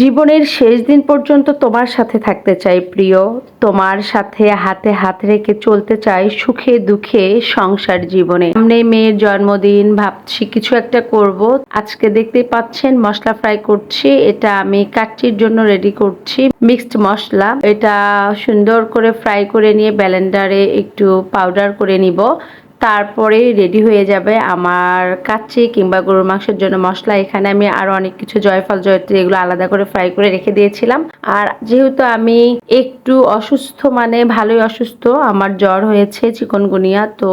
জীবনের শেষ দিন পর্যন্ত তোমার সাথে থাকতে চাই, প্রিয়। তোমার সাথে হাতে হাত রেখে চলতে চাই সুখে দুঃখে সংসার জীবনে। সামনে মেয়ের জন্মদিন, ভাবছি কিছু একটা করব। আজকে দেখতে পাচ্ছেন মশলা ফ্রাই করছি, এটা আমি কাচ্চির জন্য রেডি করছি মিক্সড মশলা। এটা সুন্দর করে ফ্রাই করে নিয়ে ব্যালেন্ডারে একটু পাউডার করে নিব। তারপরে রেডি হয়ে যাবে আমার কাচ্চি কিংবা গরুর মাংসের জন্য মশলা। এখানে আমি আরও অনেক কিছু জয়ফল, জয়ত্রী এগুলো আলাদা করে ফ্রাই করে রেখে দিয়েছিলাম। আর যেহেতু আমি একটু অসুস্থ মানে ভালোই অসুস্থ, আমার জ্বর হয়েছে চিকনগুনিয়া, তো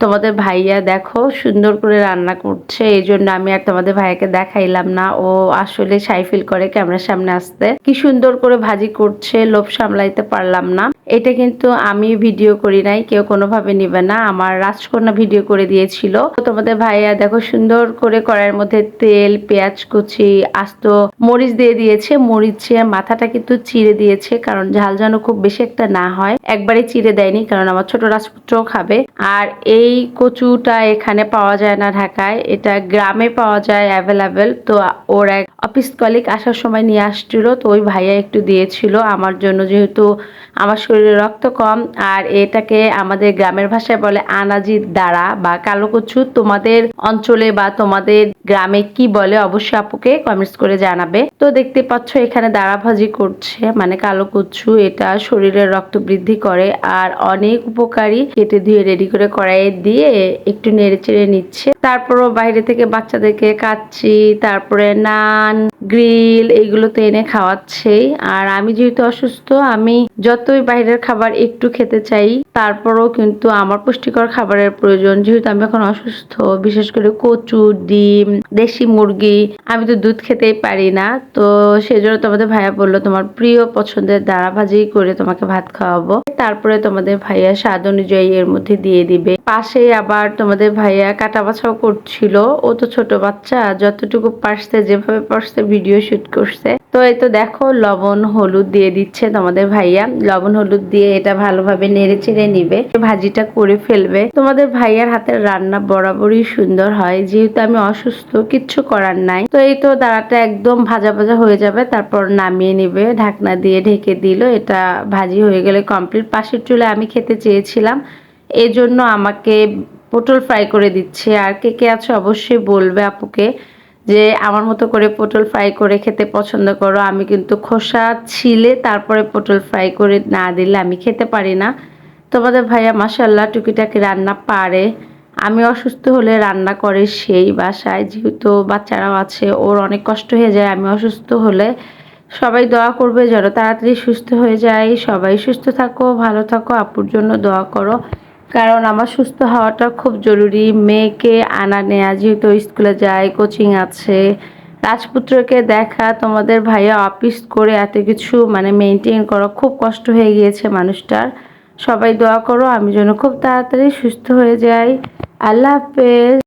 তোমাদের ভাইয়া দেখো সুন্দর করে রান্না করছে, এই জন্য আমি আর তোমাদের ভাইয়াকে দেখাইলাম না। ও আসলে সাই ফিল করে ক্যামেরার সামনে আসতে। কি সুন্দর করে ভাজি করছে, লোভ সামলাইতে পারলাম না। এটা কিন্তু আমি ভিডিও করি নাই, কেউ কোনোভাবে নিবে না। আমার রাজকন্যা ভিডিও করে দিয়েছিল। তোমাদের ভাইয়া দেখো সুন্দর করে কড়াইয়ের মধ্যে তেল, পেঁয়াজ কুচি, আস্ত মরিচ দিয়ে দিয়েছে। মরিচে মাথাটা কিন্তু চিড়ে দিয়েছে, কারণ ঝাল যেন খুব বেশি একটা না হয়। একবারে চিড়ে দেয়নি, কারণ আমার ছোট রাজপুত্রও খাবে। আর এই কচুটা এখানে পাওয়া যায় না ঢাকায়। এটা গ্রামে পাওয়া যায় অ্যাভেলেবেল তো ওর এক অফিস কলিক আসার সময় নিয়ে আসছিল, তো ওই ভাইয়া একটু দিয়েছিল। আমার জন্য যেহেতু আমার শরীরে রক্ত কম, আর এটাকে আমাদের গ্রামের ভাষায় বলে আনাজির দ্বারা বা কালো কচু। তোমাদের অঞ্চলে বা তোমাদের গ্রামে কি বলে অবশ্যই আপুকে কমেন্টস করে জানাবে। তো দেখতে পাচ্ছ এখানে দাঁড়া ভাজি করছে মানে কালো কচু। এটা শরীরের রক্ত বৃদ্ধি করে, আর অনেক উপকারী। কেটে ধুয়ে রেডি করে কড়াইয়ে দিয়ে একটু নেড়ে চেড়ে নিচ্ছে। তারপরও বাইরে থেকে বাচ্চাদেরকে কাচ্ছি তারপরে নান, গ্রিল এইগুলো তো এনে খাওয়াচ্ছেই আর আমি যেহেতু অসুস্থ, আমি যতই বাইরের খাবার একটু খেতে চাই, তারপরও কিন্তু আমার পুষ্টিকর খাবারের প্রয়োজন। যেহেতু আমি এখন অসুস্থ, বিশেষ করে কচু, ডিম, দেশি মুরগি, আমি তো দুধ খেতেই পারি না। তো সেজন্য তোমাদের ভাইয়া বলল, তোমার প্রিয় পছন্দের দাঁড়া ভাজি করে তোমাকে ভাত খাওয়াবো। তারপরে তোমাদের ভাইয়া স্বাদ অনুযায়ী এর মধ্যে দিয়ে দিবে। পাশে আবার তোমাদের ভাইয়া কাটা বাছাও করছিল। ও তো ছোট বাচ্চা, যতটুকু পারছে, যেভাবে পারছে ভিডিও শুট করছে। তো এই তো দেখো, লবণ, হলুদ দিয়ে দিচ্ছে তোমাদের ভাইয়া। লবণ, হলুদ দিয়ে এটা ভালোভাবে নেড়ে চেড়ে নিবে। ভাজিটা করে ফেলবে। তোমাদের ভাইয়ার হাতের রান্না বরাবরই সুন্দর হয়। যেহেতু আমি অসুস্থ, কিচ্ছু করার নাই। তো এই তো দাঁড়াটা একদম ভাজা ভাজা হয়ে যাবে। তারপর নামিয়ে নিবে, ঢাকনা দিয়ে ঢেকে দিল। এটা ভাজি হয়ে গেলে কমপ্লিট পাশের চুলে আমি খেতে চেয়েছিলাম। এই জন্য আমাকে পটল ফ্রাই করে দিচ্ছে। আর কে কে আছে অবশ্যই বলবে আপুকে যে, আমার মতো করে পটল ফ্রাই করে খেতে পছন্দ করো। আমি কিন্তু খোসা ছিলে তারপরে পটল ফ্রাই করে না দিলে আমি খেতে পারি না। তোমাদের ভাইয়া মাসাল্লাহ টুকিটাকি রান্না পারে। আমি অসুস্থ হলে রান্না করে সেই বাসায়। যেহেতু বাচ্চারাও আছে, ওর অনেক কষ্ট হয়ে যায়। আমি অসুস্থ হলে সবাই দোয়া করবে, যেন তাড়াতাড়ি সুস্থ হয়ে যায়। সবাই সুস্থ থাকো, ভালো থাকো, আপুর জন্য দোয়া করো। কারণ আমার সুস্থ হওয়াটা খুব জরুরি। মেয়েকে আনা নেয়া, যেহেতু স্কুলে যায় কোচিং আছে, রাজপুত্রকে দেখা, তোমাদের ভাইয়া অফিস করে এত কিছু মানে মেনটেন করা খুব কষ্ট হয়ে গিয়েছে মানুষটার। সবাই দোয়া করো, আমি যেন খুব তাড়াতাড়ি সুস্থ হয়ে যাই। আল্লাহ হাফেজ।